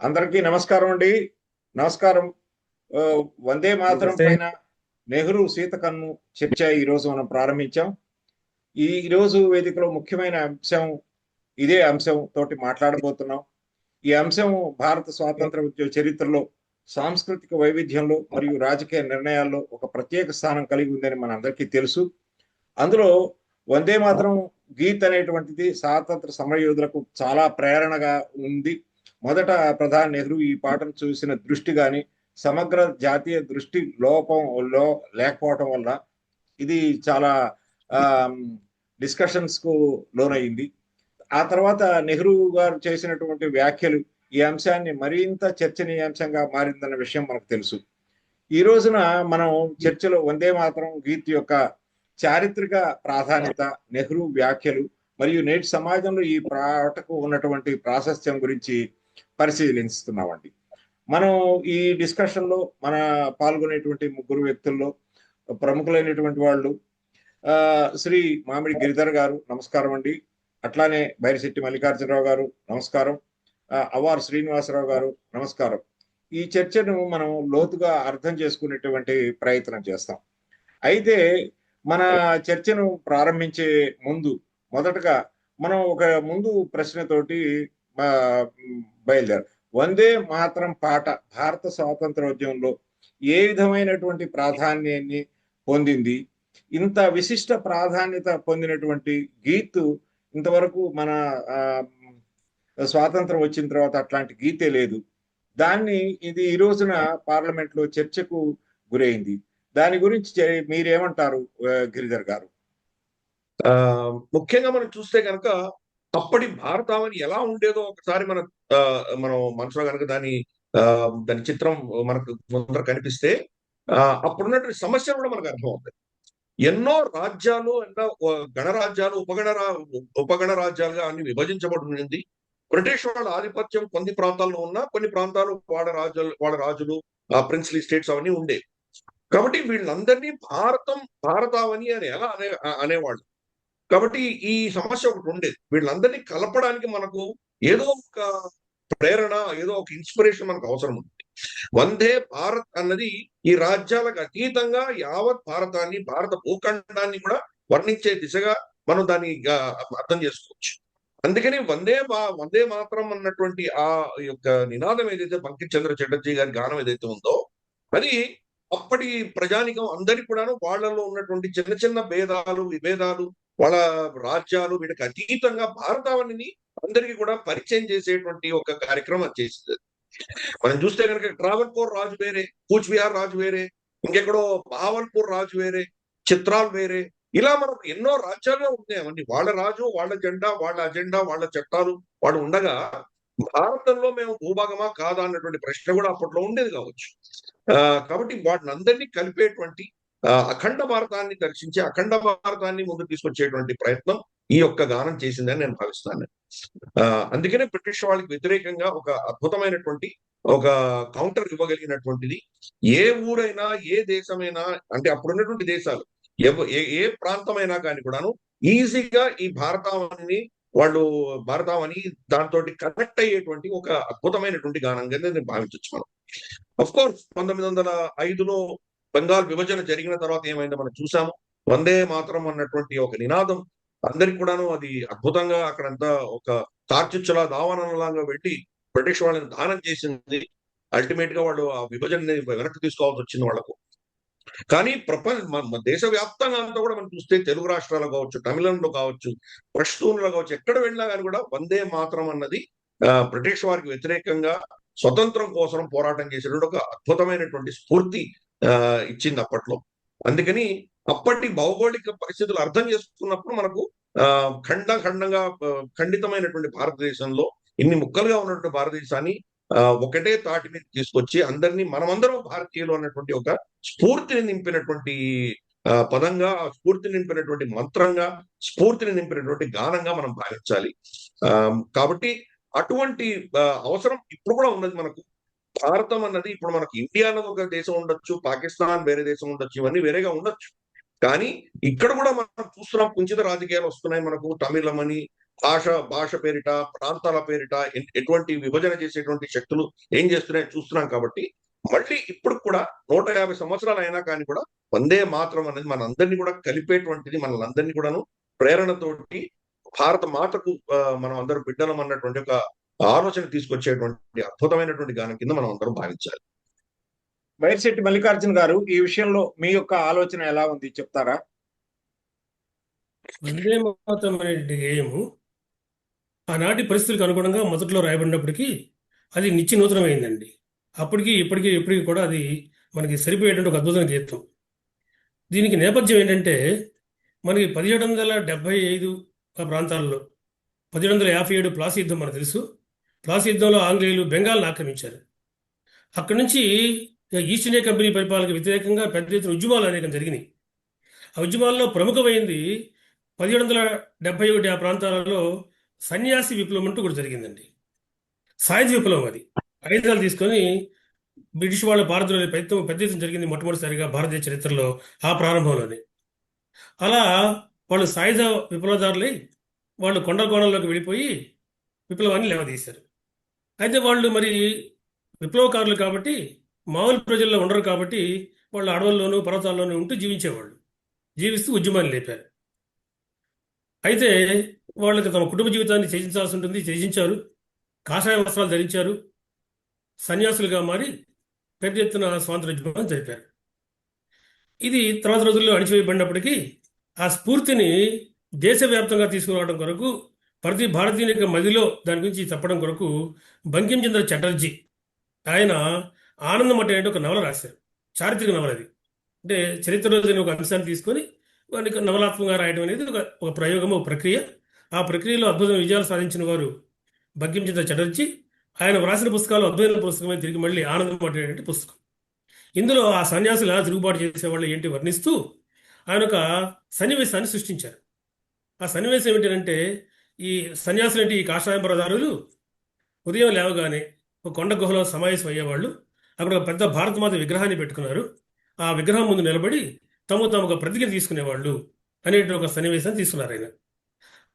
అందరికీ నమస్కారం అండి. నమస్కారం. వందే మాతరం. పైన నెహ్రూ సీతకన్ను చర్చ ఈ రోజు మనం ప్రారంభించాం. ఈ రోజు వేదికలో ముఖ్యమైన అంశం ఇదే అంశం తోటి మాట్లాడబోతున్నాం. ఈ అంశం భారత స్వాతంత్ర ఉద్యమ చరిత్రలో సాంస్కృతిక వైవిధ్యంలో మరియు రాజకీయ నిర్ణయాల్లో ఒక ప్రత్యేక స్థానం కలిగి ఉందని మనందరికీ తెలుసు. అందులో వందే మాత్రం గీత్ అనేటువంటిది స్వాతంత్ర సమరయోధులకు చాలా ప్రేరణగా ఉంది. మొదట ప్రధాని నెహ్రూ ఈ పాటను చూసిన దృష్టి కానీ సమగ్ర జాతీయ దృష్టి లోపం లో లేకపోవటం వల్ల ఇది చాలా డిస్కషన్స్కు లోనయింది. ఆ తర్వాత నెహ్రూ గారు చేసినటువంటి వ్యాఖ్యలు ఈ అంశాన్ని మరింత చర్చనీయాంశంగా మారిందన్న విషయం మనకు తెలుసు. ఈ రోజున మనం చర్చలో వందే మాత్రం గీత్ యొక్క చారిత్రక ప్రాధాన్యత నెహ్రూ వ్యాఖ్యలు మరియు నేటి సమాజంలో ఈ పాటకు ఉన్నటువంటి ప్రాశస్త్యం గురించి పరిశీలిస్తున్నామండి. మనం ఈ డిస్కషన్లో మన పాల్గొనేటువంటి ముగ్గురు వ్యక్తుల్లో ప్రముఖులైనటువంటి వాళ్ళు ఆ, శ్రీ మామిడి గిరిధర్ గారు నమస్కారం అండి. అట్లానే బైరిశెట్టి మల్లికార్జునరావు గారు నమస్కారం. అవార్ శ్రీనివాసరావు గారు నమస్కారం. ఈ చర్చను మనం లోతుగా అర్థం చేసుకునేటువంటి ప్రయత్నం చేస్తాం. అయితే మన చర్చను ప్రారంభించే ముందు మొదటగా మనం ఒక ముందు ప్రశ్నతోటి బయలుదేరారు. బయలుదేరు వందే మాత్రం పాట భారత స్వాతంత్రోద్యమంలో ఏ విధమైనటువంటి ప్రాధాన్యాన్ని పొందింది? ఇంత విశిష్ట ప్రాధాన్యత పొందినటువంటి గీత్ ఇంతవరకు మన ఆ, స్వాతంత్రం వచ్చిన తర్వాత అట్లాంటి గీతే లేదు. దాన్ని ఇది ఈ రోజున పార్లమెంట్లో చర్చకు గురైంది. దాని గురించి మీరేమంటారు గిరిధర్ గారు? ఆ ముఖ్యంగా మనం చూస్తే కనుక అప్పటి భారతావని ఎలా ఉండేదో ఒకసారి మన మనం మనసులో కనుక దాని ఆ, దాని చిత్రం మనకు ముందర కనిపిస్తే ఆ, అప్పుడున్నటువంటి సమస్యలు కూడా మనకు అర్థమవుతాయి. ఎన్నో రాజ్యాలు ఎన్నో గణరాజ్యాలు ఉపగణరా ఉపగణ రాజ్యాలుగా అన్ని విభజించబడి బ్రిటిష్ వాళ్ళ ఆధిపత్యం కొన్ని ప్రాంతాల్లో ఉన్నా కొన్ని ప్రాంతాలు వాళ్ళ రాజులు వాళ్ళ రాజులు ఆ ప్రిన్స్లీ స్టేట్స్ అవన్నీ ఉండేవి. కాబట్టి వీళ్ళందరినీ భారతం భారతావని అని ఎలా అనే అనేవాళ్ళు. కాబట్టి ఈ సమస్య ఒకటి ఉండేది. వీళ్ళందరినీ కలపడానికి మనకు ఏదో ఒక ప్రేరణ ఏదో ఒక ఇన్స్పిరేషన్ మనకు అవసరం ఉంది. వందే భారత్ అన్నది ఈ రాజ్యాలకు అతీతంగా యావత్ భారతాన్ని భారత భూఖండాన్ని కూడా వర్ణించే దిశగా మనం దాన్ని అర్థం చేసుకోవచ్చు. అందుకని వందే మా వందే మాత్రం అన్నటువంటి ఆ యొక్క నినాదం ఏదైతే బంకిం చంద్ర చటర్జీ గారి గానం ఏదైతే ఉందో అది అప్పటి ప్రజానికం అందరికి కూడాను వాళ్ళలో ఉన్నటువంటి చిన్న చిన్న భేదాలు విభేదాలు వాళ్ళ రాజ్యాలు వీటికి అతీతంగా భారతావనిని అందరికీ కూడా పరిచయం చేసేటువంటి ఒక కార్యక్రమం చేసింది. మనం చూస్తే కనుక ట్రావెల్పూర్ రాజు వేరే కూచ్బిహార్ రాజు వేరే ఇంకెక్కడో బావల్పూర్ రాజు వేరే చిత్రాలు వేరే. ఇలా మనకు ఎన్నో రాజ్యాలుగా ఉన్నాయి. అవన్నీ వాళ్ళ రాజు వాళ్ళ జెండా వాళ్ళ అజెండా వాళ్ళ చట్టాలు వాడు ఉండగా భారతంలో మేము భూభాగమా కాదా అన్నటువంటి ప్రశ్న కూడా అప్పట్లో ఉండేది కావచ్చు. ఆ, కాబట్టి వాటిని అందరినీ కలిపేటువంటి అఖండ భారతాన్ని దర్శించి అఖండ భారతాన్ని ముందుకు తీసుకొచ్చేటువంటి ప్రయత్నం ఈ యొక్క గానం చేసిందని నేను భావిస్తాను. ఆ, అందుకనే బ్రిటిష్ వాళ్ళకి వ్యతిరేకంగా ఒక అద్భుతమైనటువంటి ఒక కౌంటర్ ఇవ్వగలిగినటువంటిది. ఏ ఊరైనా ఏ దేశమైనా అంటే అప్పుడున్నటువంటి దేశాలు ఏ ఏ ప్రాంతమైనా కానీ కూడాను ఈజీగా ఈ భారతావని వాళ్ళు భారతావని దాంతో కనెక్ట్ అయ్యేటువంటి ఒక అద్భుతమైనటువంటి గానంగా నేను భావించవచ్చు మనం. అఫ్ కోర్స్ పంతొమ్మిది వందల ఐదులో బెంగాల్ విభజన జరిగిన తర్వాత ఏమైందో మనం చూసాము. వందే మాత్రం అన్నటువంటి ఒక నినాదం. అందరికి కూడాను అది అద్భుతంగా అక్కడంతా ఒక తార్చిచ్చులా దావనంలాగా పెట్టి బ్రిటిష్ వాళ్ళని దానం చేసింది. అల్టిమేట్గా వాళ్ళు ఆ విభజనని వెనక్కి తీసుకోవాల్సి వచ్చింది వాళ్ళకు. కానీ ప్రపంచ దేశవ్యాప్తంగా అంతా కూడా మనం చూస్తే తెలుగు రాష్ట్రాలు కావచ్చు తమిళంలో కావచ్చు పష్తూన్లో కావచ్చు ఎక్కడ వెళ్ళినా కానీ కూడా వందే మాత్రం అన్నది ఆ, బ్రిటిష్ వారికి వ్యతిరేకంగా స్వతంత్రం కోసం పోరాటం చేసినటువంటి ఒక అద్భుతమైనటువంటి స్ఫూర్తి ఇచ్చింది అప్పట్లో అందుకని అప్పటి భౌగోళిక పరిస్థితులు అర్థం చేసుకున్నప్పుడు మనకు ఆ ఖండ ఖండంగా ఖండితమైనటువంటి భారతదేశంలో ఇన్ని ముక్కలుగా ఉన్నటువంటి భారతదేశాన్ని ఒకటే తాటి మీద తీసుకొచ్చి అందరినీ మనమందరం భారతీయులు అన్నటువంటి ఒక స్ఫూర్తిని నింపినటువంటి పదంగా స్ఫూర్తిని నింపినటువంటి మంత్రంగా స్ఫూర్తిని నింపినటువంటి గానంగా మనం భావించాలి. ఆ, కాబట్టి అటువంటి అవసరం ఇప్పుడు కూడా ఉన్నది మనకు. భారతం అన్నది ఇప్పుడు మనకు ఇండియా అన్నది ఒక దేశం ఉండొచ్చు పాకిస్తాన్ వేరే దేశం ఉండొచ్చు ఇవన్నీ వేరేగా ఉండొచ్చు. కానీ ఇక్కడ కూడా మనం చూస్తున్నాం కుంచిత రాజకీయాలు వస్తున్నాయి మనకు. తమిళం అని భాష భాష పేరిట ప్రాంతాల పేరిట ఎటువంటి విభజన చేసేటువంటి శక్తులు ఏం చేస్తున్నాయో చూస్తున్నాం కాబట్టి మళ్ళీ ఇప్పుడు కూడా నూట యాభై సంవత్సరాలు అయినా కానీ కూడా వందే మాత్రం అనేది మనందరినీ కూడా కలిపేటువంటిది మనల్ని కూడాను ప్రేరణతోటి భారత మాతకు మనం అందరూ బిడ్డలం అన్నటువంటి ఒక ఆలోచన తీసుకొచ్చేటువంటి అద్భుతమైనటువంటి గానం కింద మనం అందరం భావించాలి. వైర్శెట్టి మల్లికార్జున గారు ఈ విషయంలో మీ యొక్క ఆలోచన ఎలా ఉంది? చెప్తారా? వందే మాతరం అనే గేయము ఆనాటి పరిస్థితులకు అనుగుణంగా మొదట్లో రాయబడినప్పటికీ అది నిత్య నూతనమైందండి అప్పటికి ఇప్పటికీ ఇప్పటికీ కూడా అది మనకి సరిపోయేటువంటి ఒక అద్భుతమైన గీతం. దీనికి నేపథ్యం ఏంటంటే మనకి పదిహేడు వందల డెబ్బై ఐదు ఆ ప్రాంతాల్లో పదిహేడు వందల యాభై ఏడు ప్లాసీ యుద్ధం మనకు తెలుసు. ప్లాసీ యుద్ధంలో ఆంగ్లేయులు బెంగాల్ని ఆక్రమించారు. అక్కడి నుంచి ఈస్ట్ ఇండియా కంపెనీ పరిపాలనకు వ్యతిరేకంగా పెద్ద ఎత్తున ఉద్యమాలు అనేకం జరిగినాయి. ఆ ఉద్యమాల్లో ప్రముఖమైంది పదిహేడు వందల డెబ్బై ఒకటి ఆ ప్రాంతాలలో సన్యాసి విప్లవం అంటూ కూడా జరిగిందండి. సాయుధ విప్లవం అది. ఆయుధాలు తీసుకొని బ్రిటిష్ వాళ్ళ భారత్లో ప్రయత్నం పెద్ద ఎత్తున జరిగింది మొట్టమొదటిసారిగా భారతీయ చరిత్రలో ఆ ప్రారంభంలోనే. అలా వాళ్ళు సాయుధ విప్లవదారులై వాళ్ళు కొండ కోణంలోకి వెళ్ళిపోయి విప్లవాన్ని లేవదీశారు. అయితే వాళ్ళు మరి విప్లవకారులు కాబట్టి మామూలు ప్రజల్లో ఉండరు కాబట్టి వాళ్ళు అడవుల్లోనూ పర్వతాల్లోనూ ఉంటూ జీవించేవాళ్ళు. జీవిస్తూ ఉద్యమాన్ని లేపారు. అయితే వాళ్ళకి తమ కుటుంబ జీవితాన్ని త్యజించాల్సి ఉంటుంది త్యజించారు. కాషాయ వస్త్రాలు ధరించారు. సన్యాసులుగా మారి పెద్ద ఎత్తున స్వాతంత్ర ఉద్యమాన్ని జరిపారు. ఇది తర్వాత రోజుల్లో అణిచివేయబడినప్పటికీ ఆ స్ఫూర్తిని దేశవ్యాప్తంగా తీసుకురావడం కొరకు ప్రతి భారతీయుని యొక్క మదిలో దాని గురించి చెప్పడం కొరకు బంకించంద్ర చటర్జీ ఆయన ఆనందం అంటే ఒక నవల రాశారు. చారిత్రక నవల అది. అంటే చరిత్రలో ఒక అంశాన్ని తీసుకొని వానికి నవలాత్మకంగా రాయడం అనేది ఒక ఒక ప్రయోగం ఒక ప్రక్రియ. ఆ ప్రక్రియలో అద్భుతమైన విజయాలు సాధించిన వారు బంకించంద్ర చటర్జీ. ఆయన వ్రాసిన పుస్తకాలు అద్భుతమైన పుస్తకమే. తిరిగి మళ్ళీ ఆనందం పట్టేటువంటి పుస్తకం. ఇందులో ఆ సన్యాసులు ఎలా తిరుగుబాటు చేసేవాళ్ళు ఏంటి వర్ణిస్తూ ఆయన ఒక సన్నివేశాన్ని సృష్టించారు. ఆ సన్నివేశం ఏంటంటే ఈ సన్యాసులు అంటే ఈ కాషాయం ప్రదారులు ఉదయం లేవగానే ఒక కొండ గుహలో సమావేశం అయ్యేవాళ్ళు. అక్కడ ఒక పెద్ద భారతమాత విగ్రహాన్ని పెట్టుకున్నారు. ఆ విగ్రహం ముందు నిలబడి తమ తమ ఒక ప్రతిజ్ఞ తీసుకునేవాళ్ళు అనేటువంటి ఒక సన్నివేశాన్ని తీసుకున్నారు ఆయన.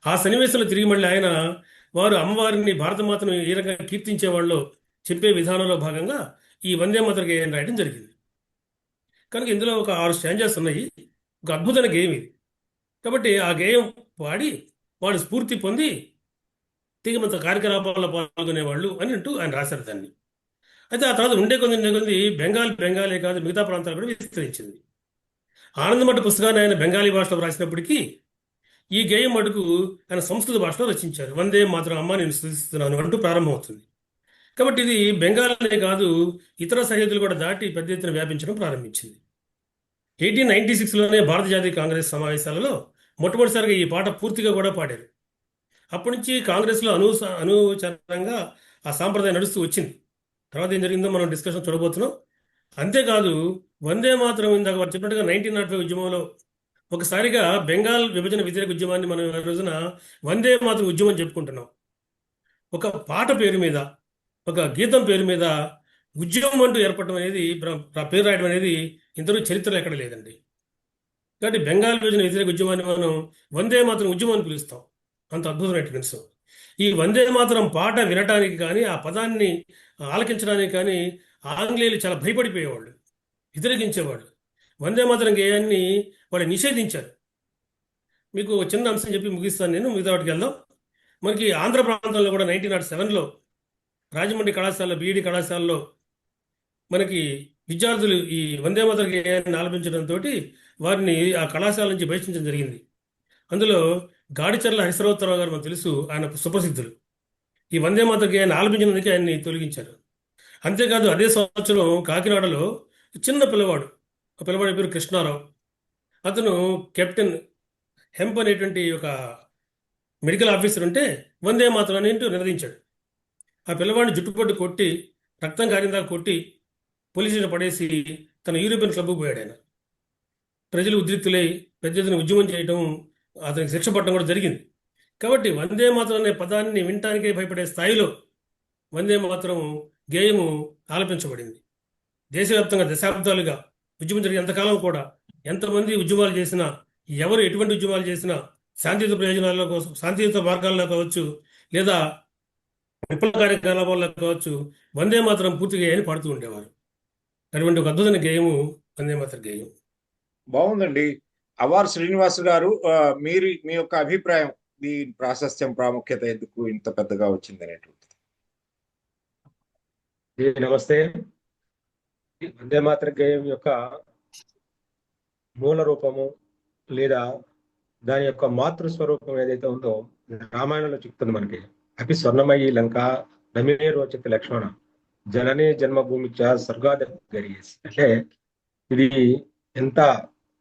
ఆ సన్నివేశంలో తిరిగి మళ్ళీ ఆయన వారు అమ్మవారిని భారతమాతను ఏ రకంగా కీర్తించేవాళ్ళో చెప్పే విధానంలో భాగంగా ఈ వందే మాతర గేయం రాయడం జరిగింది. కనుక ఇందులో ఒక ఆరు స్టాంజర్స్ ఉన్నాయి. ఒక అద్భుతమైన గేయం ఇది. కాబట్టి ఆ గేయం పాడి వాళ్ళు స్ఫూర్తి పొంది తిగమంత కార్యకలాపాల్లో పాల్గొనేవాళ్ళు అని అంటూ ఆయన రాశారు దాన్ని. అయితే ఆ తర్వాత ఉండే కొంది ఉండే కొంది బెంగాల్ బెంగాలే కాదు మిగతా ప్రాంతాలు కూడా విస్తరించింది. ఆనందమఠ పుస్తకాన్ని ఆయన బెంగాలీ భాషలో రాసినప్పటికీ ఈ గేయం మటుకు ఆయన సంస్కృత భాషలో రచించారు. వందే మాత్రం అమ్మ నేను స్థుతిస్తున్నాను అంటూ ప్రారంభమవుతుంది. కాబట్టి ఇది బెంగాలనే కాదు ఇతర సరిహద్దులు కూడా దాటి పెద్ద ఎత్తున వ్యాపించడం ప్రారంభించింది. ఎయిటీన్ నైన్టీ సిక్స్లోనే భారత జాతీయ కాంగ్రెస్ సమావేశాలలో మొట్టమొదటిసారిగా ఈ పాట పూర్తిగా కూడా పాడారు. అప్పటి నుంచి కాంగ్రెస్లో అను అనుచరంగా ఆ సాంప్రదాయం నడుస్తూ వచ్చింది. తర్వాత ఏం జరిగిందో మనం డిస్కషన్ చూడబోతున్నాం. అంతేకాదు వందే మాత్రం ఇందాక వారు చెప్పినట్టుగా నైన్టీన్ నాట్ ఫైవ్ ఉద్యమంలో ఒకసారిగా బెంగాల్ విభజన వ్యతిరేక ఉద్యమాన్ని మనం ఈ రోజున వందే మాత్రం ఉద్యమం చెప్పుకుంటున్నాం. ఒక పాట పేరు మీద ఒక గీతం పేరు మీద ఉద్యమం అంటూ ఏర్పడటం అనేది పేరు రాయడం అనేది ఇంతలో చరిత్రలో ఎక్కడ లేదండి. కాబట్టి బెంగాల్ విభజన వ్యతిరేక ఉద్యమాన్ని మనం వందే మాత్రం ఉద్యమం అని పిలుస్తాం. అంత అద్భుతమైన అంశం ఈ వందే మాత్రం పాట వినటానికి కానీ ఆ పదాన్ని ఆలకించడానికి కానీ ఆంగ్లేయులు చాలా భయపడిపోయేవాళ్ళు వ్యతిరేకించేవాళ్ళు వందే మాత్రం గేయాన్ని వాళ్ళు నిషేధించారు. మీకు చిన్న అంశం చెప్పి ముగిస్తాను నేను. మిగతా వాటికి వెళ్దాం. మనకి ఆంధ్ర ప్రాంతంలో కూడా నైన్టీన్ నాట్ సెవెన్లో రాజమండ్రి కళాశాలలో బీఈడి కళాశాలలో మనకి విద్యార్థులు ఈ వందే మాత్రం గేయాన్ని ఆలపించడంతో వారిని ఆ కళాశాల నుంచి బహిష్కరించడం జరిగింది. అందులో గాడిచర్ల హరిశ్రవత్తరావు గారు మనకు తెలుసు ఆయన సుప్రసిద్ధులు. ఈ వందే మాతకి ఆయన ఆలపించినందుకే ఆయన్ని తొలగించారు. అంతేకాదు అదే సంవత్సరం కాకినాడలో చిన్న పిల్లవాడు ఆ పిల్లవాడి పేరు కృష్ణారావు. అతను కెప్టెన్ హెంప్ అనేటువంటి ఒక మెడికల్ ఆఫీసర్ ఉంటే వందే మాత్రం అని నిలదించాడు. ఆ పిల్లవాడిని జుట్టుపట్టు కొట్టి రక్తం కారిందా కొట్టి పోలీసులు పడేసి తన యూరోపియన్ క్లబ్కు పోయాడు ఆయన. ప్రజలు ఉద్రిక్తులై పెద్ద ఎత్తున ఉద్యమం చేయటం అతనికి శిక్ష పట్టడం కూడా జరిగింది. కాబట్టి వందే మాత్రం అనే పదాన్ని వినటానికే భయపడే స్థాయిలో వందే మాత్రం గేయము ఆలపించబడింది. దేశవ్యాప్తంగా దశాబ్దాలుగా ఉద్యమం జరిగిన ఎంతకాలం కూడా ఎంతమంది ఉద్యమాలు చేసినా ఎవరు ఎటువంటి ఉద్యమాలు చేసినా శాంతియుత ప్రయోజనాల్లో కోసం శాంతియుత మార్గాల్లో కావచ్చు లేదా విప్లవ కార్యకలాపాల్లో కావచ్చు వందే మాత్రం పూర్తి గేయాన్ని పాడుతూ ఉండేవారు. అటువంటి ఒక అద్భుతమైన గేయము వందే మాత్రం గేయం బాగుందండి. అవార్ శ్రీనివాస్ గారు మీరు మీ యొక్క అభిప్రాయం మీ ప్రాశస్త్యం ప్రాముఖ్యత ఎందుకు ఇంత పెద్దగా వచ్చింది అనేటువంటిది? నమస్తే. వందే మాతర గేయం యొక్క మూల రూపము లేదా దాని యొక్క మాతృ స్వరూపం ఏదైతే ఉందో రామాయణంలో చెప్తుంది మనకి. అపి స్వర్ణమయ్యి లంక నమే రోచిత లక్ష్మణ జననే జన్మభూమి చ స్వర్గాద అంటే ఇది ఎంత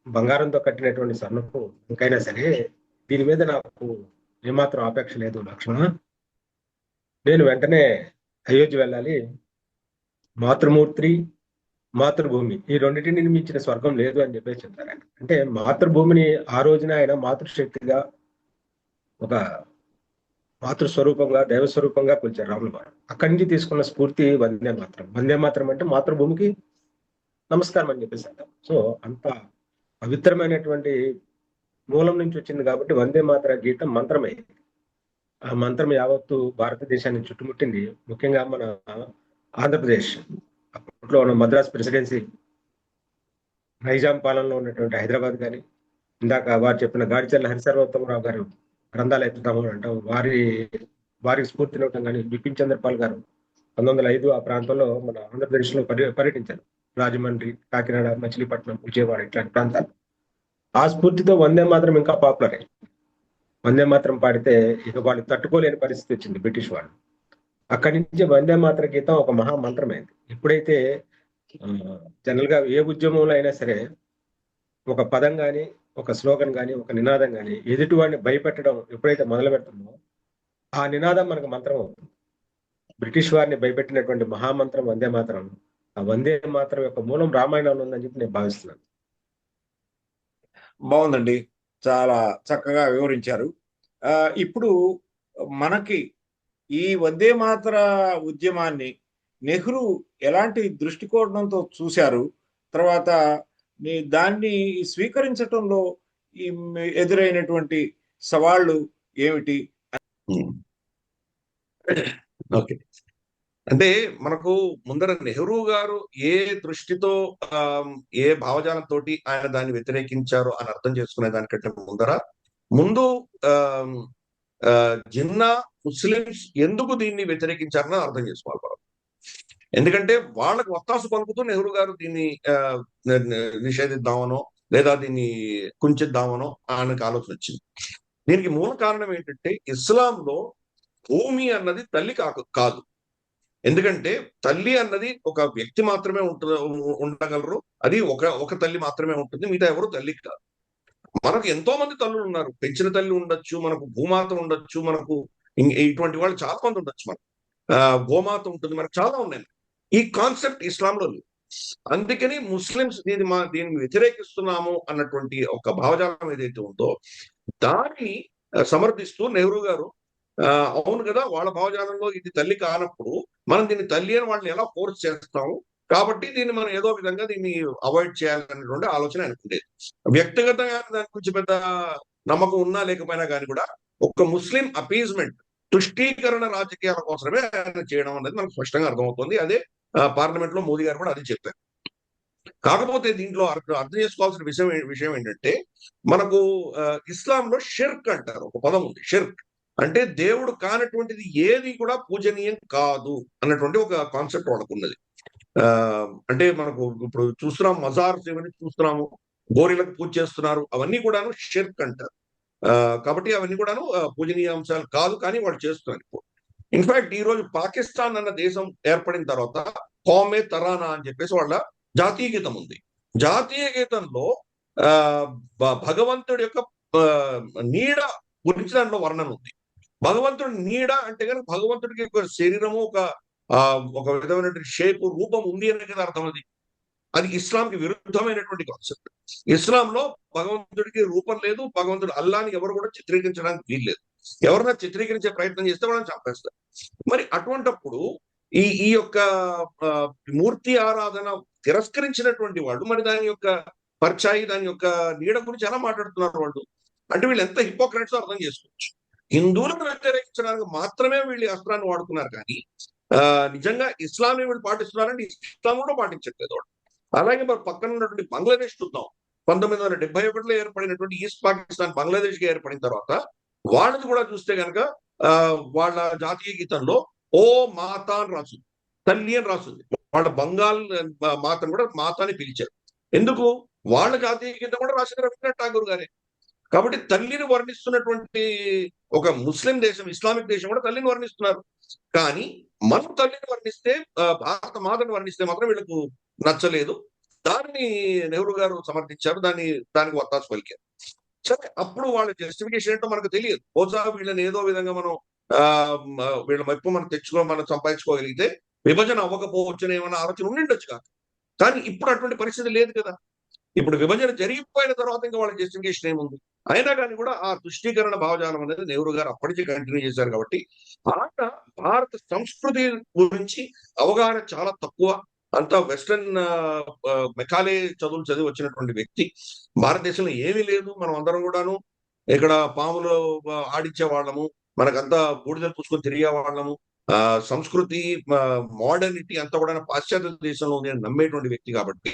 బంగారంతో కట్టినటువంటి స్వర్ణపు ఇంకైనా సరే దీని మీద నాకు ఏమాత్రం ఆపేక్ష లేదు లక్ష్మణ. నేను వెంటనే అయోధ్య వెళ్ళాలి. మాతృమూర్తి మాతృభూమి ఈ రెండింటిని నిర్మించిన స్వర్గం లేదు అని చెప్పేసి చెప్తారు. ఆయన అంటే మాతృభూమిని ఆ రోజున ఆయన మాతృశక్తిగా ఒక మాతృస్వరూపంగా దైవస్వరూపంగా కొలిచారు రాముల వారు. అక్కడి నుంచి తీసుకున్న స్ఫూర్తి వందే మాత్రం. వందే మాత్రం అంటే మాతృభూమికి నమస్కారం అని చెప్పేసి అంటాం సో అంత పవిత్రమైనటువంటి మూలం నుంచి వచ్చింది కాబట్టి వందే మాత్ర గీతం మంత్రమే. ఆ మంత్రం యావత్తు భారతదేశాన్ని చుట్టుముట్టింది. ముఖ్యంగా మన ఆంధ్రప్రదేశ్. అప్పట్లో ఉన్న మద్రాస్ ప్రెసిడెన్సీ నైజాం పాలనలో ఉన్నటువంటి హైదరాబాద్ కానీ ఇందాక వారు చెప్పిన గాడిచర్ల హరిసర్వోత్తమరావు గారు గ్రంథాలు ఎత్తుతాము అని అంటాం. వారి వారికి స్ఫూర్తినివ్వటం కానీ బిపిన్ చంద్రపాల్ గారు పంతొమ్మిది వందల ఐదు ఆ ప్రాంతంలో మన ఆంధ్రప్రదేశ్లో పర్య పర్యటించారు. రాజమండ్రి కాకినాడ మచిలీపట్నం విజయవాడ ఇట్లాంటి ప్రాంతాలు. ఆ స్ఫూర్తితో వందే మాత్రం ఇంకా పాపులర్ అయ్యి వందే మాత్రం పాడితే ఇక వాళ్ళు తట్టుకోలేని పరిస్థితి వచ్చింది బ్రిటిష్ వాళ్ళు. అక్కడి నుంచి వందే మాత్ర గీతం ఒక మహా మంత్రమైంది. ఎప్పుడైతే జనరల్గా ఏ ఉద్యమంలో అయినా సరే ఒక పదం కానీ ఒక స్లోగన్ కానీ ఒక నినాదం కానీ ఎదుటి వాడిని భయపెట్టడం ఎప్పుడైతే మొదలు పెడుతుందో ఆ నినాదం మనకు మంత్రం అవుతుంది. బ్రిటిష్ వారిని భయపెట్టినటువంటి మహామంత్రం వందే మాత్రం ఆ వందే మాత్రం యొక్క మూలం రామాయణంలో ఉందని చెప్పి నేను భావిస్తున్నాను. బాగుందండి. చాలా చక్కగా వివరించారు. ఆ, ఇప్పుడు మనకి ఈ వందే మాతర ఉద్యమాన్ని నెహ్రూ ఎలాంటి దృష్టికోణంతో చూశారు? తర్వాత నీ- దాన్ని స్వీకరించటంలో ఈ ఎదురైనటువంటి సవాళ్ళు ఏమిటి? ఓకే అంటే మనకు ముందర నెహ్రూ గారు ఏ దృష్టితో ఏ భావజాలంతో ఆయన దాన్ని వ్యతిరేకించారు అని అర్థం చేసుకునే దానికంటే ముందర ముందు ఆ, జిన్నా ముస్లిమ్స్ ఎందుకు దీన్ని వ్యతిరేకించారని అర్థం చేసుకోవాలి మనం. ఎందుకంటే వాళ్ళకు ఒత్తాసు పలుకుతూ నెహ్రూ గారు దీన్ని ఆ, నిషేధిద్దామనో లేదా దీన్ని కుంచిద్దామనో ఆయనకు ఆలోచన వచ్చింది. దీనికి మూల కారణం ఏంటంటే ఇస్లాంలో భూమి అన్నది తల్లి కాకు కాదు. ఎందుకంటే తల్లి అన్నది ఒక వ్యక్తి మాత్రమే ఉండగలరు. అది ఒక ఒక తల్లి మాత్రమే ఉంటుంది. మిగతా ఎవరు తల్లి కాదు. మనకు ఎంతో మంది తల్లులు ఉన్నారు. పెంచిన తల్లి ఉండొచ్చు మనకు భూమాత ఉండొచ్చు మనకు ఇటువంటి వాళ్ళు చాలా మంది ఉండొచ్చు మనకు. ఆ, గోమాత ఉంటుంది. మనకు చాలా ఉన్నాయి. ఈ కాన్సెప్ట్ ఇస్లాంలో లేదు. అందుకని ముస్లిమ్స్ దీన్ని మా దీన్ని వ్యతిరేకిస్తున్నాము అన్నటువంటి ఒక భావజాలం ఏదైతే ఉందో దాన్ని సమర్థిస్తూ నెహ్రూ గారు అవును కదా వాళ్ళ భావజాలంలో ఇది తల్లి కానప్పుడు మనం దీన్ని తల్లి అని వాళ్ళని ఎలా ఫోర్స్ చేస్తాము? కాబట్టి దీన్ని మనం ఏదో విధంగా దీన్ని అవాయిడ్ చేయాలనేటువంటి ఆలోచన అనుకునేది వ్యక్తిగతంగా దాని గురించి పెద్ద నమ్మకం ఉన్నా లేకపోయినా కానీ కూడా ఒక ముస్లిం అపీజ్మెంట్ తుష్టీకరణ రాజకీయాల కోసమే ఆయన చేయడం అనేది మనకు స్పష్టంగా అర్థమవుతుంది. అదే పార్లమెంట్లో మోదీ గారు కూడా అది చెప్పారు. కాకపోతే దీంట్లో అర్థం అర్థం చేసుకోవాల్సిన విషయం విషయం ఏంటంటే మనకు ఇస్లాంలో షిర్క్ అంటారు ఒక పదం ఉంది షిర్క్. అంటే దేవుడు కానటువంటిది ఏది కూడా పూజనీయం కాదు అన్నటువంటి ఒక కాన్సెప్ట్ వాళ్ళకు ఉన్నది ఆ అంటే మనకు ఇప్పుడు చూస్తున్నాం మజార్స్ ఇవన్నీ చూస్తున్నాము గోరీలకు పూజ చేస్తున్నారు అవన్నీ కూడాను షిర్క్ అంటారు. ఆ, కాబట్టి అవన్నీ కూడాను పూజనీయ అంశాలు కాదు కానీ వాళ్ళు చేస్తున్నారు ఇప్పుడు. ఇన్ఫాక్ట్ ఈ రోజు పాకిస్తాన్ అన్న దేశం ఏర్పడిన తర్వాత కోమే తరానా అని చెప్పేసి వాళ్ళ జాతీయ గీతం ఉంది. జాతీయ గీతంలో ఆ భ- భగవంతుడి యొక్క నీడ గురించి దాంట్లో వర్ణన ఉంది. భగవంతుడి నీడ అంటే కనుక భగవంతుడికి ఒక శరీరము ఒక ఒక విధమైనటువంటి షేప్ రూపం ఉంది అనే కదా అర్థం అది. అది ఇస్లాంకి విరుద్ధమైనటువంటి కాన్సెప్ట్ ఇస్లాంలో భగవంతుడికి రూపం లేదు భగవంతుడు అల్లాని ఎవరు కూడా చిత్రీకరించడానికి వీల్లేదు. ఎవరైనా చిత్రీకరించే ప్రయత్నం చేస్తే వాళ్ళని చంపేస్తారు. మరి అటువంటప్పుడు ఈ ఈ యొక్క మూర్తి ఆరాధన తిరస్కరించినటువంటి వాళ్ళు మరి దాని యొక్క పరిచాయి దాని యొక్క నీడ గురించి ఎలా మాట్లాడుతున్నారు వాళ్ళు? అంటే వీళ్ళు ఎంత హిపోక్రెట్స్ అర్థం చేసుకోవచ్చు. హిందువులకు వ్యతిరేకించడానికి మాత్రమే వీళ్ళు అస్త్రాన్ని వాడుతున్నారు కానీ ఆ, నిజంగా ఇస్లాం వీళ్ళు పాటిస్తున్నారంటే ఇస్లాం కూడా పాటించట్లేదు అలాగే మరి పక్కన ఉన్నటువంటి బంగ్లాదేశ్ చూద్దాం. పంతొమ్మిది వందల డెబ్బై ఒకటిలో ఏర్పడినటువంటి ఈస్ట్ పాకిస్తాన్ బంగ్లాదేశ్గా ఏర్పడిన తర్వాత వాళ్ళది కూడా చూస్తే కనుక ఆ, వాళ్ళ జాతీయ గీతంలో ఓ మాతా అని రాసింది తల్లి అని రాసింది. వాళ్ళ బంగాల్ మాతను కూడా మాత అని పిలిచారు. ఎందుకు? వాళ్ళ జాతీయ గీతం కూడా రాసింది రవీంద్రనాథ్ ఠాగూర్ గారే. కాబట్టి తల్లిని వర్ణిస్తున్నటువంటి ఒక ముస్లిం దేశం ఇస్లామిక్ దేశం కూడా తల్లిని వర్ణిస్తున్నారు. కానీ మనం తల్లిని వర్ణిస్తే భారత మాతను వర్ణిస్తే మాత్రం వీళ్ళకు నచ్చలేదు. దాన్ని నెహ్రూ గారు సమర్థించారు. దాన్ని దానికి వత్తాసు పలికారు. సరే అప్పుడు వాళ్ళ జస్టిఫికేషన్ ఏంటో మనకు తెలియదు. బహుశా వీళ్ళని ఏదో విధంగా మనం ఆ వీళ్ళ మెప్పు మనం తెచ్చుకో మనం సంపాదించుకోగలిగితే విభజన అవ్వకపోవచ్చు ఏమైనా ఆలోచన ఉండిండొచ్చు కాక కానీ ఇప్పుడు అటువంటి పరిస్థితి లేదు కదా. ఇప్పుడు విభజన జరిగిపోయిన తర్వాత ఇంకా వాళ్ళ జస్టిఫికేషన్ ఏముంది అయినా కానీ కూడా ఆ తుష్టీకరణ భావజాలం అనేది నెహ్రూ గారు అప్పటికే కంటిన్యూ చేశారు కాబట్టి అలాగా భారత సంస్కృతి గురించి అవగాహన చాలా తక్కువ. అంతా వెస్ట్రన్ మెకాలే చదువులు చదివి వచ్చినటువంటి వ్యక్తి. భారతదేశంలో ఏమీ లేదు. మనం అందరం కూడాను ఇక్కడ పాములు ఆడించే వాళ్ళము. మనకంతా బూడిదలు పూసుకొని తిరిగే వాళ్ళము. ఆ సంస్కృతి మోడర్నిటీ అంతా కూడా పాశ్చాత్య దేశంలో ఉంది అని నమ్మేటువంటి వ్యక్తి కాబట్టి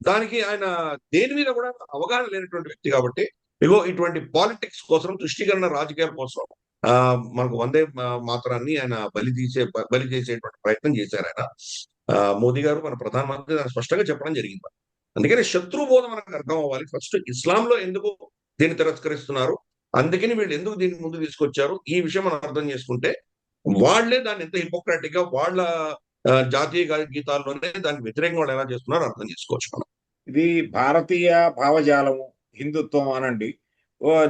దానికి ఆయన దేని మీద కూడా అవగాహన లేనటువంటి వ్యక్తి కాబట్టి ఇగో ఇటువంటి పాలిటిక్స్ కోసం తుష్టీకరణ రాజకీయాల కోసం ఆ మనకు వందే మాత్రాన్ని మాతరాన్ని ఆయన బలి తీసే బలి చేసేటువంటి ప్రయత్నం చేశారు ఆయన. మోదీ గారు మన ప్రధానమంత్రి స్పష్టంగా చెప్పడం జరిగింది. అందుకని శత్రుబోధ మనకు అర్థం అవ్వాలి. ఫస్ట్ ఇస్లాంలో ఎందుకు దీన్ని తిరస్కరిస్తున్నారు? అందుకని వీళ్ళు ఎందుకు దీన్ని ముందు తీసుకొచ్చారు? ఈ విషయం మనం అర్థం చేసుకుంటే వాళ్ళే దాన్ని ఎంత హిపోక్రాటిక్గా వాళ్ళ జాతీయ గీతాల్లోనే దానికి వ్యతిరేకంగా వాళ్ళు ఎలా చేస్తున్నారో అర్థం చేసుకోవచ్చు మనం. ఇది భారతీయ భావజాలము హిందుత్వం అనండి.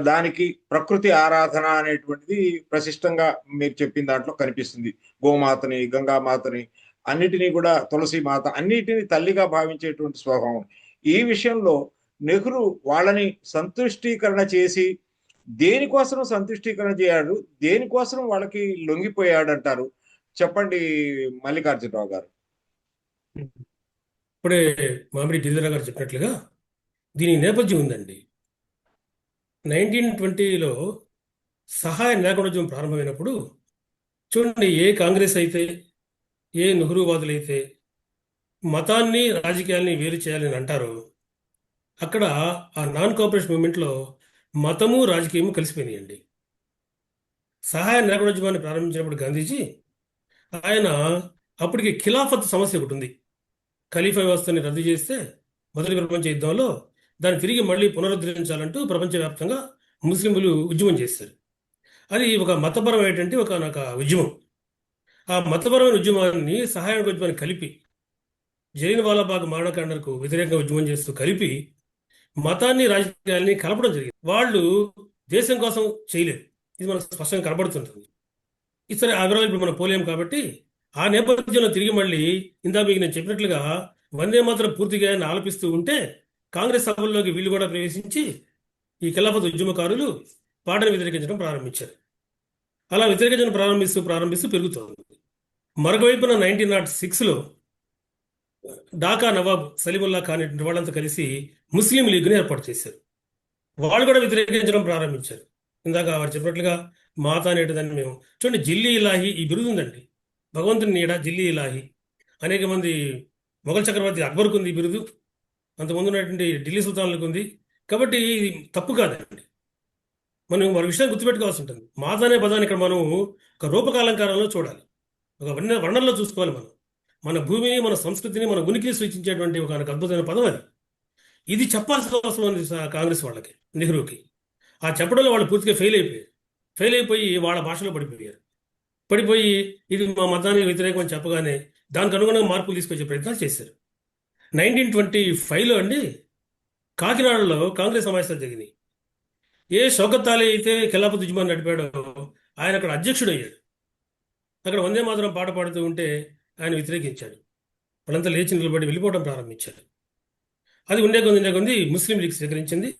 దానికి ప్రకృతి ఆరాధన అనేటువంటిది ప్రశిష్టంగా మీరు చెప్పిన దాంట్లో కనిపిస్తుంది. గోమాతని గంగామాతని అన్నిటినీ కూడా తులసి మాత అన్నిటిని తల్లిగా భావించేటువంటి స్వభావం. ఈ విషయంలో నెహ్రూ వాళ్ళని సంతుష్టీకరణ చేసి దేనికోసం సంతుష్టీకరణ చేయాడు? దేనికోసం వాళ్ళకి లొంగిపోయాడు అంటారు చెప్పండి మల్లికార్జునరావు గారు. ఇప్పుడే మామిడి గిరిధర గారు చెప్పినట్లుగా దీని నేపథ్యం ఉందండి. నైన్టీన్ ట్వంటీలో సహాయ నిరాకరణోద్యమం ప్రారంభమైనప్పుడు చూడండి ఏ కాంగ్రెస్ అయితే ఏ నెహ్రూవాదులైతే మతాన్ని రాజకీయాల్ని వేరు చేయాలని అంటారు అక్కడ ఆ నాన్ కోఆపరేషన్ మూమెంట్లో మతము రాజకీయము కలిసిపోయినాయండి. సహాయ నిరాకరణోద్యమాన్ని ప్రారంభించినప్పుడు గాంధీజీ ఆయన అప్పటికి ఖిలాఫత్ సమస్య ఒకటి ఉంది. ఖలీఫా వ్యవస్థని రద్దు చేస్తే మొదటి ప్రపంచ యుద్ధంలో దాన్ని తిరిగి మళ్ళీ పునరుద్ధరించాలంటూ ప్రపంచవ్యాప్తంగా ముస్లింలు ఉద్యమం చేశారు. అది ఒక మతపరమైనటువంటి ఒక నాకు ఉద్యమం. ఆ మతపరమైన ఉద్యమాన్ని సహాయ ఉద్యమాన్ని కలిపి జైన్ వాలాబాగ్ మారణకాండకు వ్యతిరేకంగా ఉద్యమం చేస్తూ కలిపి మతాన్ని రాజకీయాల్ని కలపడం జరిగింది. వాళ్ళు దేశం కోసం చేయలేదు. ఇది మనకు స్పష్టంగా కనబడుతుంటుంది. ఇతర అగ్రవాల్ ఇప్పుడు మనం పోలేం కాబట్టి ఆ నేపథ్యంలో తిరిగి మళ్ళీ ఇందా మీకు నేను చెప్పినట్లుగా వందే మాత్రం పూర్తిగా ఆలపిస్తూ ఉంటే కాంగ్రెస్ సభల్లోకి వీళ్ళు కూడా ప్రవేశించి ఈ ఖిలాఫత్ ఉద్యమకారులు పాటను వ్యతిరేకించడం ప్రారంభించారు. అలా వ్యతిరేకించడం ప్రారంభిస్తూ ప్రారంభిస్తూ పెరుగుతోంది. మరొక వైపున నైన్టీన్ నాట్ సిక్స్లో ఢాకా నవాబ్ సలీముల్లా ఖాన్ వాళ్ళంతా కలిసి ముస్లిం లీగ్ని ఏర్పాటు చేశారు. వాళ్ళు కూడా వ్యతిరేకించడం ప్రారంభించారు. ఇందాక వారు చెప్పినట్లుగా మాత అనేటిదాన్ని మేము. చూడండి జిల్లీ ఇలాహి ఈ బిరుదు ఉందండి. భగవంతుని నీడ జిల్లీ ఇలాహి. అనేక మంది మొఘల్ చక్రవర్తి అక్బర్కు ఉంది ఈ బిరుదు. అంతకుముందు ఉన్నటువంటి ఢిల్లీ సుల్తాన్లకు ఉంది. కాబట్టి ఇది తప్పు కాదండి. మనం మరో విషయాన్ని గుర్తుపెట్టుకోవాల్సి ఉంటుంది. మాత అనే పదాన్ని ఇక్కడ మనం ఒక రూపకాలంకారంలో చూడాలి. ఒక వర్ణ వర్ణంలో చూసుకోవాలి మనం. మన భూమిని మన సంస్కృతిని మన ఉనికిని సూచించేటువంటి ఒక అద్భుతమైన పదం అది. ఇది చెప్పాల్సిన అవసరం ఉంది కాంగ్రెస్ వాళ్ళకి నెహ్రూకి. ఆ చెప్పడంలో వాళ్ళు పూర్తిగా ఫెయిల్ అయిపోయారు. ఫెయిల్ అయిపోయి వాళ్ళ భాషలో పడిపోయారు. పడిపోయి ఇది మా మతానికి వ్యతిరేకం అని చెప్పగానే దానికి అనుగుణంగా మార్పులు తీసుకొచ్చే ప్రయత్నాలు చేశారు. నైన్టీన్ ట్వంటీ ఫైవ్లో అండి కాకినాడలో కాంగ్రెస్ సమావేశాలు జరిగినాయి. ఏ షౌకత్ అలీ అయితే ఖిలాఫత్ ఉద్యమాన్ని నడిపాడో ఆయన అక్కడ అధ్యక్షుడు అయ్యాడు అక్కడ వందే మాత్రం పాట పాడుతూ ఉంటే ఆయన వ్యతిరేకించాడు. వాళ్ళంతా లేచి నిలబడి వెళ్ళిపోవడం ప్రారంభించారు. అది ఉండే కొంది ఉండే కొంది ముస్లిం లీగ్ స్వీకరించింది.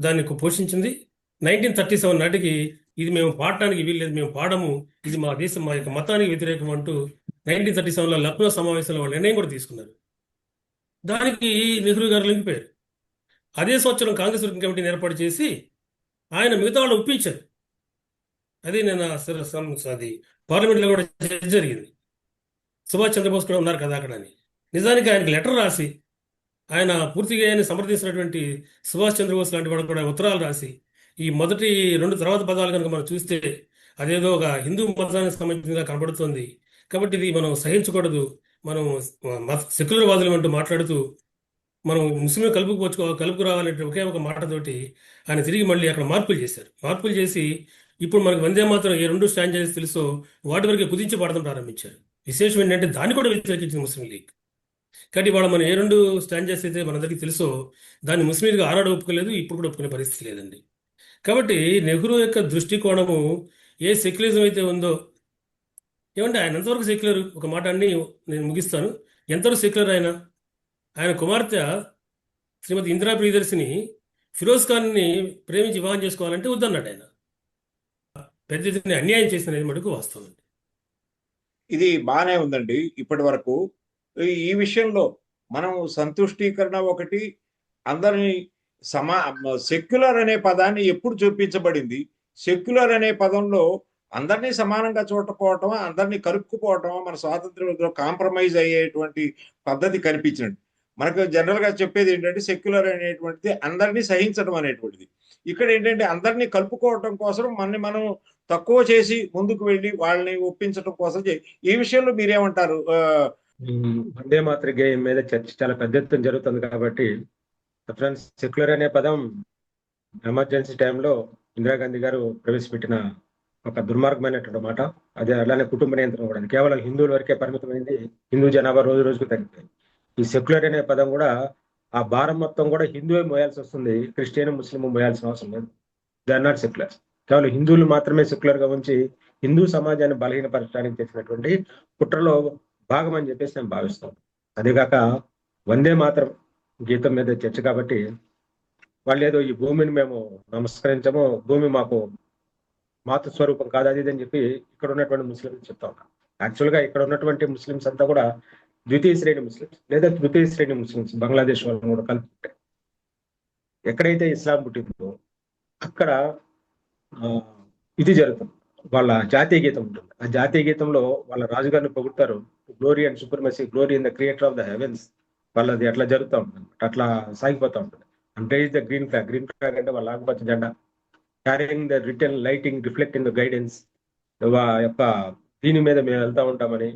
దాన్ని పోషించింది. నైన్టీన్ థర్టీ సెవెన్ నాటికి ఇది మేము పాడటానికి వీల్లేదు మేము పాడము. ఇది మా దేశం మా యొక్క మతానికి వ్యతిరేకం అంటూ నైన్టీన్ థర్టీ సెవెన్లో లక్నో సమావేశంలో వాళ్ళు నిర్ణయం కూడా తీసుకున్నారు. దానికి నెహ్రూ గారు పేరు అదే సంవత్సరం కాంగ్రెస్ వర్కింగ్ కమిటీని ఏర్పాటు చేసి ఆయన మిగతా వాళ్ళు ఒప్పించారు. అది నేను అది పార్లమెంట్లో కూడా జరిగింది. సుభాష్ చంద్రబోస్ కూడా ఉన్నారు కదా అక్కడ అని. నిజానికి ఆయనకి లెటర్ రాసి ఆయన పూర్తిగా ఆయన సమర్థించినటువంటి సుభాష్ చంద్రబోస్ లాంటి వాడు కూడా ఉత్తరాలు రాసి ఈ మొదటి రెండు తర్వాత పదాలు కనుక మనం చూస్తే అదేదో ఒక హిందూ మతానికి సంబంధించిందిగా కనబడుతుంది. కాబట్టి ఇది మనం సహించకూడదు. మనం మత సెక్యులర్ వాదులు అంటూ మాట్లాడుతూ మనం ముస్లిం కలుపుకోవచ్చు కలుపుకు రావాలంటే ఒకే ఒక మాటతోటి ఆయన తిరిగి మళ్ళీ అక్కడ మార్పులు చేశారు. మార్పులు చేసి ఇప్పుడు మనకు వందే మాత్రం ఏ రెండు స్టాండ్ చేసి తెలుసో వాటి వరకు కుదించి పాడడం ప్రారంభించారు. విశేషం ఏంటంటే దాన్ని కూడా వ్యతిరేకించింది ముస్లిం లీగ్. కాబట్టి వాళ్ళు మనం ఏ రెండు స్టాండ్ చేసి అయితే మనందరికీ తెలుసో దాన్ని ముస్లిం లీగ్ ఆనాడు ఒప్పుకోలేదు ఇప్పుడు కూడా ఒప్పుకునే పరిస్థితి లేదండి. కాబట్టి నెహ్రూ యొక్క దృష్టికోణము ఏ సెక్యులరిజం అయితే ఉందో ఏమంటే ఆయన ఎంతవరకు సెక్యులర్ ఒక మాట అన్ని నేను ముగిస్తాను. ఎంతవరకు సెక్యులర్ ఆయన? ఆయన కుమార్తె శ్రీమతి ఇందిరా ప్రియదర్శిని ఫిరోజ్ ఖాన్ని ప్రేమించి వివాహం చేసుకోవాలంటే వద్దన్నాడు ఆయన. పెద్ద ఎత్తున అన్యాయం చేసిన మటుకు వాస్తవం అండి. ఇది బాగానే ఉందండి. ఇప్పటి వరకు ఈ- విషయంలో మనం సంతుష్టీకరణ ఒకటి అందరిని సమా సెక్యులర్ అనే పదాన్ని ఎప్పుడు చూపించబడింది? సెక్యులర్ అనే పదంలో అందరినీ సమానంగా చూడకపోవటం అందరినీ కలుపుకుపోవటం మన స్వాతంత్ర కాంప్రమైజ్ అయ్యేటువంటి పద్ధతి కనిపించినట్టు. మనకు జనరల్గా చెప్పేది ఏంటంటే సెక్యులర్ అనేటువంటిది అందరినీ సహించడం అనేటువంటిది. ఇక్కడ ఏంటంటే అందరినీ కలుపుకోవటం కోసం మనని మనం తక్కువ చేసి ముందుకు వెళ్ళి వాళ్ళని ఒప్పించడం కోసం ఈ విషయంలో మీరేమంటారు? వందే మాతృ గేయం మీద చర్చ చాలా పెద్ద ఎత్తున జరుగుతుంది కాబట్టి ఫ్రెండ్స్ సెక్యులర్ అనే పదం ఎమర్జెన్సీ టైంలో ఇందిరాగాంధీ గారు ప్రవేశపెట్టిన ఒక దుర్మార్గమైనటువంటి మాట. అదే అలానే కుటుంబ నియంత్రణ కూడా. కేవలం హిందువుల వరకే పరిమితమైంది. హిందూ జనాభా రోజు రోజుకు తగ్గిపోయింది. ఈ సెక్యులర్ అనే పదం కూడా ఆ భారం మొత్తం కూడా హిందువే మోయాల్సి వస్తుంది. క్రిస్టియన్ ముస్లిం మోయాల్సిన అవసరం లేదు. దే ఆర్ నాట్ సెక్యులర్ కేవలం హిందువులు మాత్రమే సెక్యులర్గా ఉంచి హిందూ సమాజాన్ని బలహీనపరచడానికి చేసినటువంటి కుట్రలో భాగం అని చెప్పేసి నేను భావిస్తాను. అదేగాక వందే మాత్రం గీతం మీద చర్చ కాబట్టి వాళ్ళు ఏదో ఈ భూమిని మేము నమస్కరించము భూమి మాకు మాతృ స్వరూపం కాదు అది ఇది అని చెప్పి ఇక్కడ ఉన్నటువంటి ముస్లింస్ చెప్తా ఉన్నారు. యాక్చువల్గా ఇక్కడ ఉన్నటువంటి ముస్లిమ్స్ అంతా కూడా ద్వితీయ శ్రేణి ముస్లిమ్స్ లేదా తృతీయ శ్రేణి ముస్లిమ్స్ బంగ్లాదేశ్ వాళ్ళని కూడా కలుపుకుంటే. ఎక్కడైతే ఇస్లాం పుట్టిందో అక్కడ ఆ, ఇది జరుగుతుంది. వాళ్ళ జాతీయ గీతం ఉంటుంది. ఆ జాతీయ గీతంలో వాళ్ళ రాజుగారిని పొగుడతారు glory and supremacy glory in the creator of the heavens వాళ్ళది అట్లా జరుగుతూ ఉంటుంది అట్లా సాగిపోతూ ఉంటుంది. అంటే is the green flag green flag అంటే వాళ్ళ ఆకుపచ్చ జెండా. Carrying the return lighting reflect in the guidance యొక్క దీని మీద మేము వెళ్తా ఉంటామని.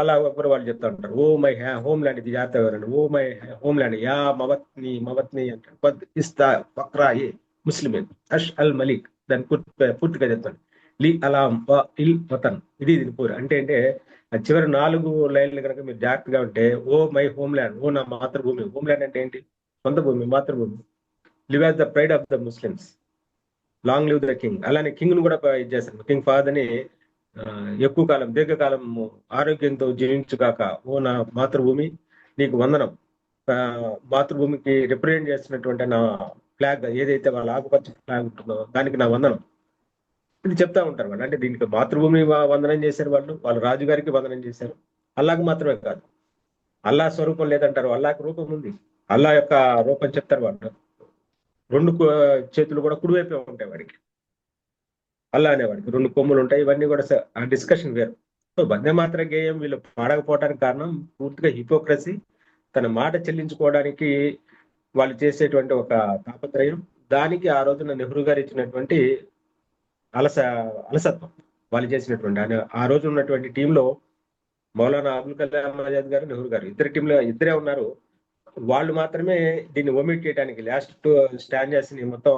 అలా ఒకరు వాళ్ళు చెప్తా ఉంటారు. ఓ మై హ్యా హోమ్ ల్యాండ్ ఇది జాతరండి ఓ మై హోమ్ ల్యాండ్ యా మవత్ని మవత్ని అంటారు. ఇస్తా బక్రా ఏ ముస్లిమే అష్ అల్ మలిక్. దాన్ని పూర్తిగా చెప్తాను లీ అలాం వ ఇల్ వతన్. ఇది దీని పూర్. అంటే అంటే చివరి నాలుగు లైన్లు కనుక మీరు జాగ్రత్తగా ఉంటే ఓ మై హోమ్ ల్యాండ్ ఓ నా మాతృభూమి. హోమ్ ల్యాండ్ అంటే ఏంటి? సొంత భూమి మాతృభూమి. Live as the pride of the Muslims. Long live the king. అలానే కింగ్ను కూడా ఇది చేశాను కింగ్ ఫాదర్ని ఎక్కువ కాలం దీర్ఘకాలం ఆరోగ్యంతో జీవించుగాక ఓ నా మాతృభూమి నీకు వందనం. మాతృభూమికి రిప్రజెంట్ చేస్తున్నటువంటి నా ఫ్లాగ్ ఏదైతే వాళ్ళ ఆకుపచ్చ ఫ్లాగ్ ఉంటుందో దానికి నా వందనం. ఇది చెప్తా ఉంటారు వాళ్ళు. అంటే దీనికి మాతృభూమి వందనం చేశారు వాళ్ళు. వాళ్ళ రాజుగారికి వందనం చేశారు. అల్లాకు మాత్రమే కాదు. అల్లా స్వరూపం లేదంటారు. అల్లాకు రూపం ఉంది. అల్లా యొక్క రూపం చెప్తారు వాళ్ళు. రెండు చేతులు కూడా కుడివైపే ఉంటాయి వాడికి. అల్లా అనేవాడికి. రెండు కొమ్ములు ఉంటాయి. ఇవన్నీ కూడా ఆ డిస్కషన్ వేరు. సో వందే మాత్ర గేయం. వీళ్ళు పాడకపోవడానికి కారణం పూర్తిగా హిపోక్రసీ తన మాట చెల్లించుకోవడానికి వాళ్ళు చేసేటువంటి ఒక తాపత్రయం. దానికి ఆ రోజున నెహ్రూ గారు ఇచ్చినటువంటి అలస అలసత్వం వాళ్ళు చేసినటువంటి ఆయన- ఆ రోజు ఉన్నటువంటి టీంలో మౌలానా అబుల్ కలాం ఆజాద్ గారు నెహ్రూ గారు ఇద్దరు టీంలో ఇద్దరే ఉన్నారు. వాళ్ళు మాత్రమే దీన్ని ఒమిట్ చేయడానికి లాస్ట్ స్టాండ్ చేసిన మొత్తం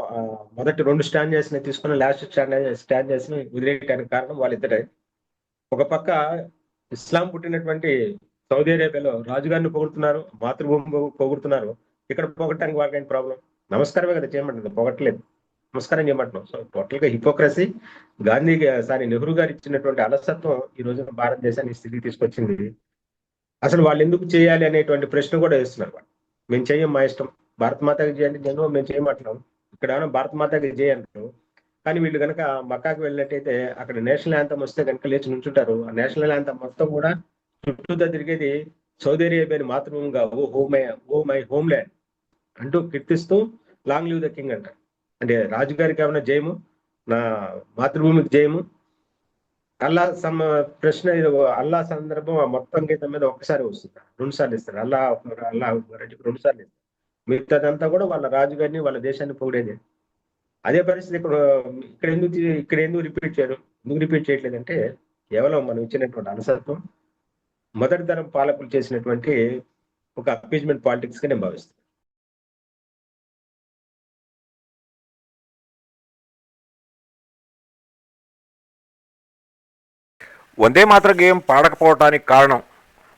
మొదటి రెండు స్టాండ్ చేసిన తీసుకున్న లాస్ట్ స్టాండ్ స్టాండ్ చేసిన వదిలేయడానికి కారణం వాళ్ళిద్దరే. ఒక పక్క ఇస్లాం పుట్టినటువంటి సౌదీ అరేబియాలో రాజుగారిని పొగుడుతున్నారు మాతృభూమి పొగుడుతున్నారు. ఇక్కడ పొగట్టడానికి వాళ్ళకి ప్రాబ్లం నమస్కారమే కదా చేయమంటుంది పొగట్లేదు నమస్కారం చేయమంటున్నాం. సో టోటల్గా హిపోక్రసీ గాంధీ సారీ నెహ్రూ గారు ఇచ్చినటువంటి అలసత్వం ఈ రోజున భారతదేశాన్ని ఈ స్థితికి తీసుకొచ్చింది. అసలు వాళ్ళు ఎందుకు చేయాలి అనేటువంటి ప్రశ్న కూడా వేస్తున్నారు వాళ్ళు. మేము చేయం మా ఇష్టం. భారత మాతకి చేయండి. నేను మేము చేయమంటున్నాం. ఇక్కడ భారత మాతకి చేయంటారు? కానీ వీళ్ళు కనుక మక్కాకి వెళ్ళినట్టయితే అక్కడ నేషనల్ యాంతం వస్తే కనుక లేచి నుంచుంటారు. ఆ నేషనల్ యాంతం మొత్తం కూడా చుట్టూతో తిరిగేది సౌదీ అరేబియాని మాతృభూమిగా O home O my homeland అంటూ కీర్తిస్తూ లాంగ్ లీవ్ ద కింగ్ అంటారు. అంటే రాజుగారికి ఏమైనా జయము? నా మాతృభూమికి జయము? అల్లా సమ ప్రశ్న అల్లా సందర్భం ఆ మొత్తం గీతం మీద ఒక్కసారి వస్తుంది? రెండు సార్లు ఇస్తారు. అల్లా అల్లా అని రెండు సార్లు ఇస్తారు. మిగతాదంతా కూడా వాళ్ళ రాజుగారిని వాళ్ళ దేశాన్ని పొగిడేది. అదే పరిస్థితి ఇక్కడ ఇక్కడ ఎందుకు ఇక్కడ ఎందుకు రిపీట్ చేయరు? ఎందుకు రిపీట్ చేయట్లేదంటే కేవలం మనం ఇచ్చినటువంటి అలసత్వం మొదటి తరం పాలకులు చేసినటువంటి ఒక అపీజ్మెంట్ పాలిటిక్స్గా నేను భావిస్తాను వందే మాత్ర గేయం పాడకపోవటానికి కారణం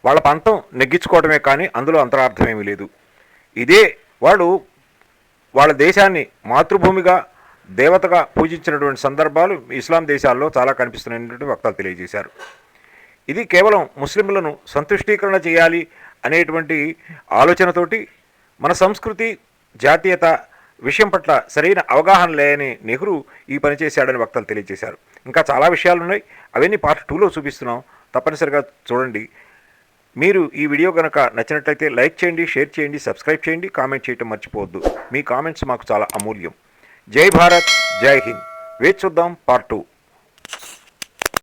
వాళ్ళ పంతం నెగ్గించుకోవడమే కానీ అందులో అంతరార్థమేమీ లేదు. ఇదే వాళ్ళు వాళ్ళ దేశాన్ని మాతృభూమిగా దేవతగా పూజించినటువంటి సందర్భాలు ఇస్లాం దేశాల్లో చాలా కనిపిస్తున్నటువంటి వక్తలు తెలియజేశారు. ఇది కేవలం ముస్లింలను సంతుష్టీకరణ చేయాలి అనేటువంటి ఆలోచనతోటి మన సంస్కృతి జాతీయత విషయం పట్ల సరైన అవగాహన లేని నెహ్రూ ఈ పని చేశాడని వక్తలు తెలియజేశారు. ఇంకా చాలా విషయాలు ఉన్నాయి అవన్నీ పార్ట్ టూలో చూపిస్తున్నాం. తప్పనిసరిగా చూడండి. మీరు ఈ వీడియో కనుక నచ్చినట్లయితే లైక్ చేయండి షేర్ చేయండి సబ్స్క్రైబ్ చేయండి కామెంట్ చేయటం మర్చిపోవద్దు. మీ కామెంట్స్ మాకు చాలా అమూల్యం. జై భారత్ జై హింద్. వేచి చూద్దాం పార్ట్ టూ.